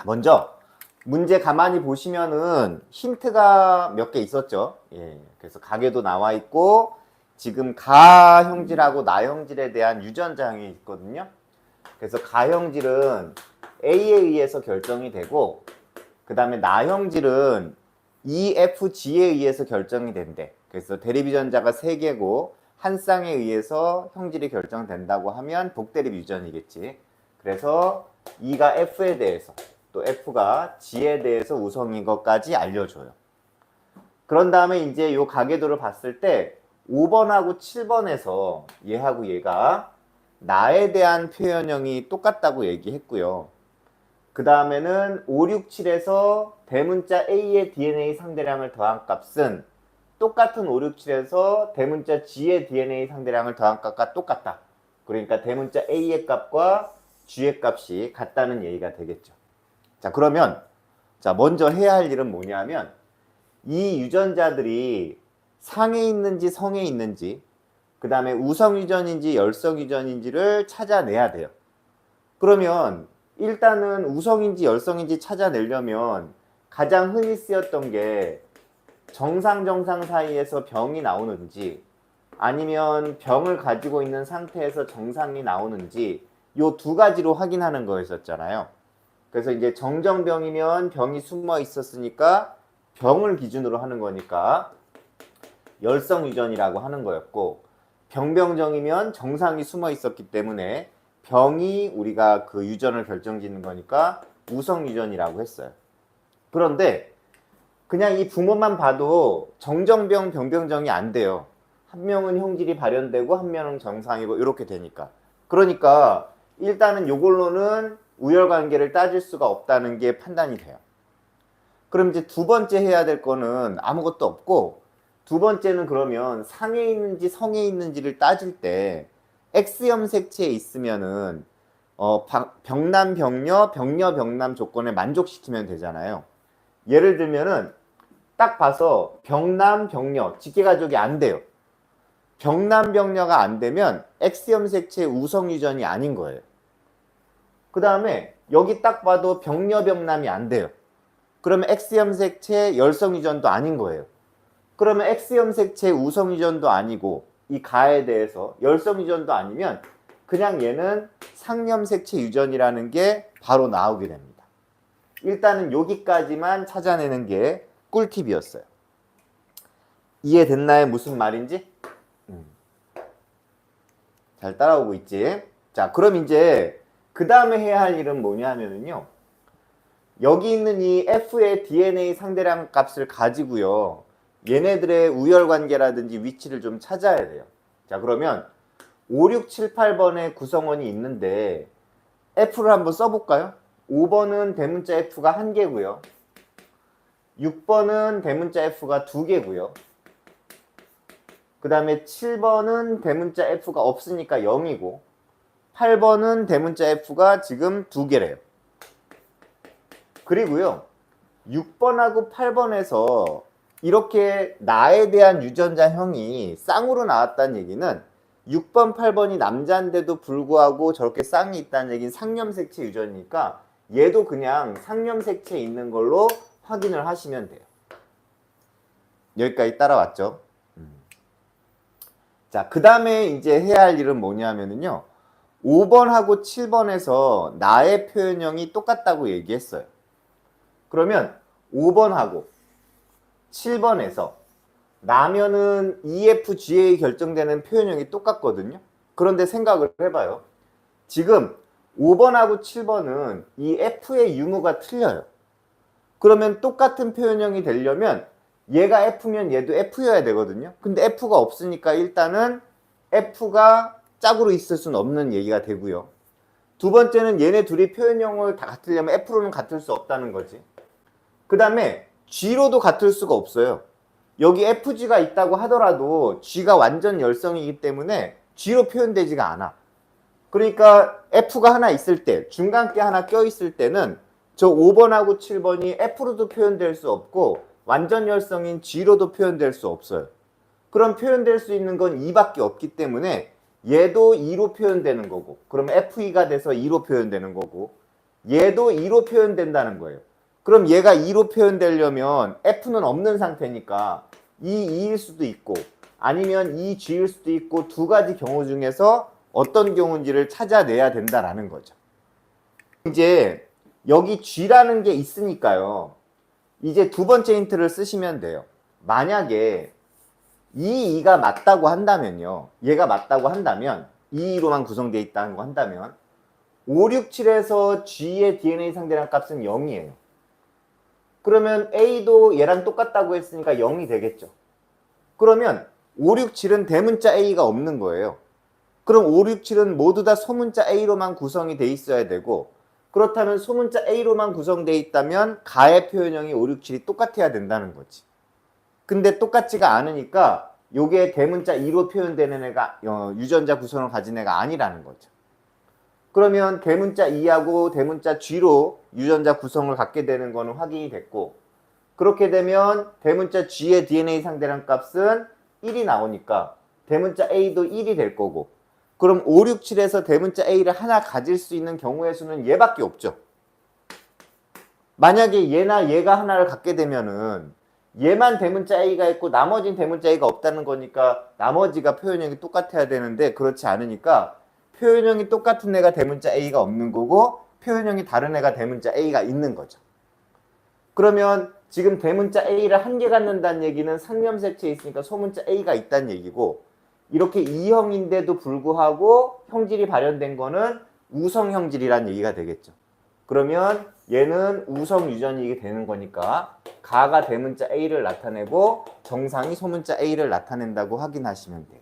자, 먼저 문제 가만히 보시면은 힌트가 몇 개 있었죠. 예. 그래서 가계도 나와 있고 지금 가 형질하고 나 형질에 대한 유전자 형이 있거든요. 그래서 가 형질은 A에 의해서 결정이 되고 그 다음에 나 형질은 EFG에 의해서 결정이 된대. 그래서 대립 유전자가 3개고 한 쌍에 의해서 형질이 결정된다고 하면 복대립 유전이겠지. 그래서 E가 F에 대해서 또 F가 G에 대해서 우성인 것까지 알려줘요. 그런 다음에 이제 요 가계도를 봤을 때 5번하고 7번에서 얘하고 얘가 나에 대한 표현형이 똑같다고 얘기했고요. 그 다음에는 5, 6, 7에서 대문자 A의 DNA 상대량을 더한 값은 똑같은 5, 6, 7에서 대문자 G의 DNA 상대량을 더한 값과 똑같다. 그러니까 대문자 A의 값과 G의 값이 같다는 얘기가 되겠죠. 자, 그러면 자, 먼저 해야 할 일은 뭐냐면 이 유전자들이 상에 있는지 성에 있는지 그 다음에 우성 유전인지 열성 유전인지를 찾아내야 돼요. 그러면 일단은 우성인지 열성인지 찾아내려면 가장 흔히 쓰였던 게 정상 정상 사이에서 병이 나오는지 아니면 병을 가지고 있는 상태에서 정상이 나오는지 요 두 가지로 확인하는 거였었잖아요. 그래서 이제 정정병이면 병이 숨어 있었으니까 병을 기준으로 하는 거니까 열성 유전이라고 하는 거였고 병병정이면 정상이 숨어 있었기 때문에 병이 우리가 그 유전을 결정짓는 거니까 우성 유전이라고 했어요. 그런데 그냥 이 부모만 봐도 정정병 병병정이 안 돼요. 한 명은 형질이 발현되고 한 명은 정상이고 이렇게 되니까. 그러니까 일단은 요걸로는 우열 관계를 따질 수가 없다는 게 판단이 돼요. 그럼 이제 두 번째 해야 될 거는 아무것도 없고 두 번째는 그러면 상에 있는지 성에 있는지를 따질 때 X염 색체에 있으면은 어, 방- 병남 병녀 병녀 병남 조건에 만족시키면 되잖아요. 예를 들면은 딱 봐서 병남 병녀 직계 가족이 안 돼요. 병남 병녀가 안 되면 X염 색체 우성 유전이 아닌 거예요. 그 다음에 여기 딱 봐도 병녀 병남이 안 돼요. 그러면 X염 색체 열성 유전도 아닌 거예요. 그러면 X염 색체 우성 유전도 아니고 이 가에 대해서 열성 유전도 아니면 그냥 얘는 상염 색체 유전이라는 게 바로 나오게 됩니다. 일단은 여기까지만 찾아내는 게 꿀팁이었어요. 이해됐나요? 무슨 말인지? 음. 잘 따라오고 있지? 자, 그럼 이제 그 다음에 해야 할 일은 뭐냐면요. 여기 있는 이 F의 DNA 상대량 값을 가지고요. 얘네들의 우열 관계라든지 위치를 좀 찾아야 돼요. 자, 그러면 5, 6, 7, 8번의 구성원이 있는데 F를 한번 써볼까요? 5번은 대문자 F가 한 개고요. 6번은 대문자 F가 두 개고요. 그 다음에 7번은 대문자 F가 없으니까 0이고 8번은 대문자 F가 지금 두 개래요. 그리고요. 6번하고 8번에서 이렇게 나에 대한 유전자형이 쌍으로 나왔다는 얘기는 6번, 8번이 남자인데도 불구하고 저렇게 쌍이 있다는 얘기는 상염색체 유전이니까 얘도 그냥 상염색체 있는 걸로 확인을 하시면 돼요. 여기까지 따라왔죠? 음. 자, 그 다음에 이제 해야 할 일은 뭐냐면요. 5번하고 7번에서 나의 표현형이 똑같다고 얘기했어요. 그러면 5번하고 7번에서 나면은 EFGA 결정되는 표현형이 똑같거든요. 그런데 생각을 해봐요. 지금 5번하고 7번은 이 F의 유무가 틀려요. 그러면 똑같은 표현형이 되려면 얘가 F면 얘도 F여야 되거든요. 근데 F가 없으니까 일단은 F가 짝으로 있을 수는 없는 얘기가 되고요. 두 번째는 얘네 둘이 표현형을 다 같으려면 F로는 같을 수 없다는 거지. 그 다음에 G로도 같을 수가 없어요. 여기 FG가 있다고 하더라도 G가 완전 열성이기 때문에 G로 표현되지가 않아. 그러니까 F가 하나 있을 때, 중간께 하나 껴있을 때는 저 5번하고 7번이 F로도 표현될 수 없고 완전 열성인 G로도 표현될 수 없어요. 그럼 표현될 수 있는 건 2밖에 없기 때문에 얘도 2로 표현되는 거고 그러면 FE가 돼서 2로 표현되는 거고 얘도 2로 표현된다는 거예요. 그럼 얘가 2로 표현되려면 F는 없는 상태니까 이 2일 수도 있고 아니면 이 G일 수도 있고 두 가지 경우 중에서 어떤 경우인지를 찾아내야 된다라는 거죠. 이제 여기 G라는 게 있으니까요. 이제 두 번째 힌트를 쓰시면 돼요. 만약에 이 2가 맞다고 한다면요. 얘가 맞다고 한다면 2로만 구성되어 있다는 거 한다면 5, 6, 7에서 G의 DNA 상대량 값은 0이에요. 그러면 A도 얘랑 똑같다고 했으니까 0이 되겠죠. 그러면 5, 6, 7은 대문자 A가 없는 거예요. 그럼 5, 6, 7은 모두 다 소문자 A로만 구성이 돼 있어야 되고 그렇다면 소문자 A로만 구성되어 있다면 가의 표현형이 5, 6, 7이 똑같아야 된다는 거지. 근데 똑같지가 않으니까 요게 대문자 2로 표현되는 애가 어, 유전자 구성을 가진 애가 아니라는 거죠. 그러면 대문자 2하고 대문자 G로 유전자 구성을 갖게 되는 거는 확인이 됐고 그렇게 되면 대문자 G의 DNA 상대량 값은 1이 나오니까 대문자 A도 1이 될 거고 그럼 5, 6, 7에서 대문자 A를 하나 가질 수 있는 경우의 수는 얘밖에 없죠. 만약에 얘나 얘가 하나를 갖게 되면은 얘만 대문자 A가 있고 나머지는 대문자 A가 없다는 거니까 나머지가 표현형이 똑같아야 되는데 그렇지 않으니까 표현형이 똑같은 애가 대문자 A가 없는 거고 표현형이 다른 애가 대문자 A가 있는 거죠. 그러면 지금 대문자 A를 한 개 갖는다는 얘기는 상념색체에 있으니까 소문자 A가 있다는 얘기고 이렇게 이형인데도 불구하고 형질이 발현된 거는 우성 형질이라는 얘기가 되겠죠. 그러면 얘는 우성 유전이게 되는 거니까 가가 대문자 A를 나타내고 정상이 소문자 A를 나타낸다고 확인하시면 돼요.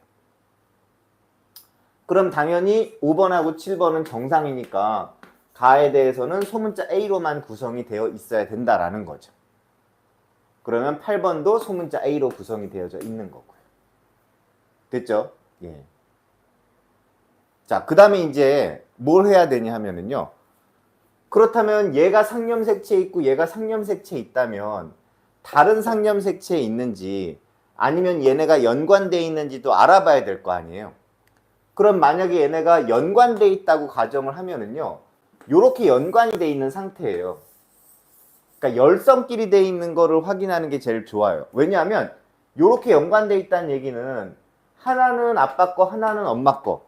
그럼 당연히 5번하고 7번은 정상이니까 가에 대해서는 소문자 A로만 구성이 되어 있어야 된다라는 거죠. 그러면 8번도 소문자 A로 구성이 되어져 있는 거고요. 됐죠? 예. 자, 그 다음에 이제 뭘 해야 되냐 하면은요. 그렇다면 얘가 상념색체에 있고 얘가 상념색체에 있다면 다른 상념색체에 있는지 아니면 얘네가 연관되어 있는지도 알아봐야 될 거 아니에요. 그럼 만약에 얘네가 연관되어 있다고 가정을 하면은요. 요렇게 연관이 돼 있는 상태예요. 그러니까 열성끼리 돼 있는 거를 확인하는 게 제일 좋아요. 왜냐하면 요렇게 연관돼 있다는 얘기는 하나는 아빠 거, 하나는 엄마 거,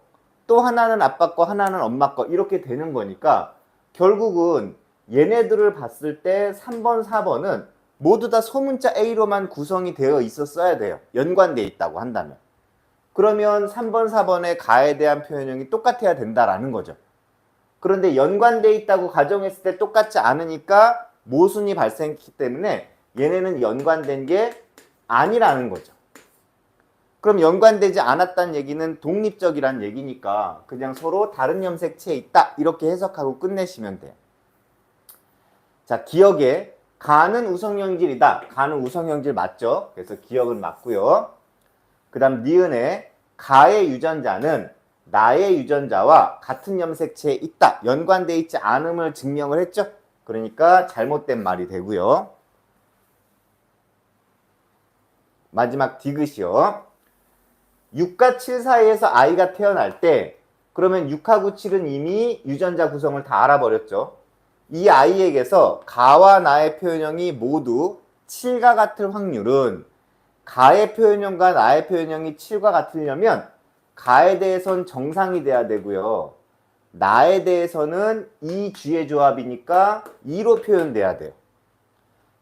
또 하나는 아빠 거, 하나는 엄마 거 이렇게 되는 거니까 결국은 얘네들을 봤을 때 3번, 4번은 모두 다 소문자 A로만 구성이 되어 있었어야 돼요. 연관돼 있다고 한다면. 그러면 3번, 4번의 가에 대한 표현형이 똑같아야 된다라는 거죠. 그런데 연관돼 있다고 가정했을 때 똑같지 않으니까 모순이 발생했기 때문에 얘네는 연관된 게 아니라는 거죠. 그럼 연관되지 않았다는 얘기는 독립적이란 얘기니까 그냥 서로 다른 염색체에 있다 이렇게 해석하고 끝내시면 돼요. 자 기억에 가는 우성형질이다. 가는 우성형질 맞죠? 그래서 기억은 맞고요. 그 다음 니은에 가의 유전자는 나의 유전자와 같은 염색체에 있다. 연관돼 있지 않음을 증명을 했죠. 그러니까 잘못된 말이 되고요. 마지막 디귿이요. 6과 7 사이에서 아이가 태어날 때 그러면 6하고 7은 이미 유전자 구성을 다 알아버렸죠. 이 아이에게서 가와 나의 표현형이 모두 7과 같을 확률은 가의 표현형과 나의 표현형이 7과 같으려면 가에 대해선 정상이 돼야 되고요. 나에 대해서는 이 G의 조합이니까 2로 표현돼야 돼요.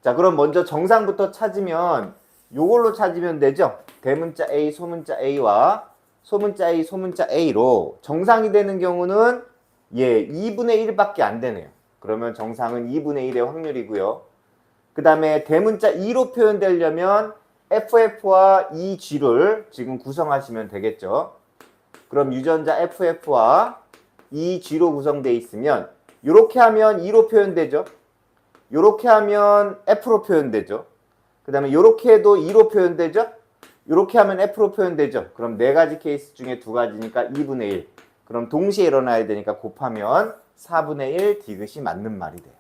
자, 그럼 먼저 정상부터 찾으면 요걸로 찾으면 되죠. 대문자 A, 소문자 A와 소문자 A, 소문자 A로 정상이 되는 경우는 예, 2분의 1밖에 안 되네요. 그러면 정상은 2분의 1의 확률이고요. 그 다음에 대문자 2로 표현되려면 FF와 EG를 지금 구성하시면 되겠죠. 그럼 유전자 FF와 EG로 구성되어 있으면 이렇게 하면 2로 표현되죠. 이렇게 하면 F로 표현되죠. 그 다음에 이렇게 해도 2로 표현되죠. 이렇게 하면 F로 표현되죠. 그럼 네 가지 케이스 중에 두 가지니까 2분의 1. 그럼 동시에 일어나야 되니까 곱하면 4분의 1 디귿이 맞는 말이 돼요.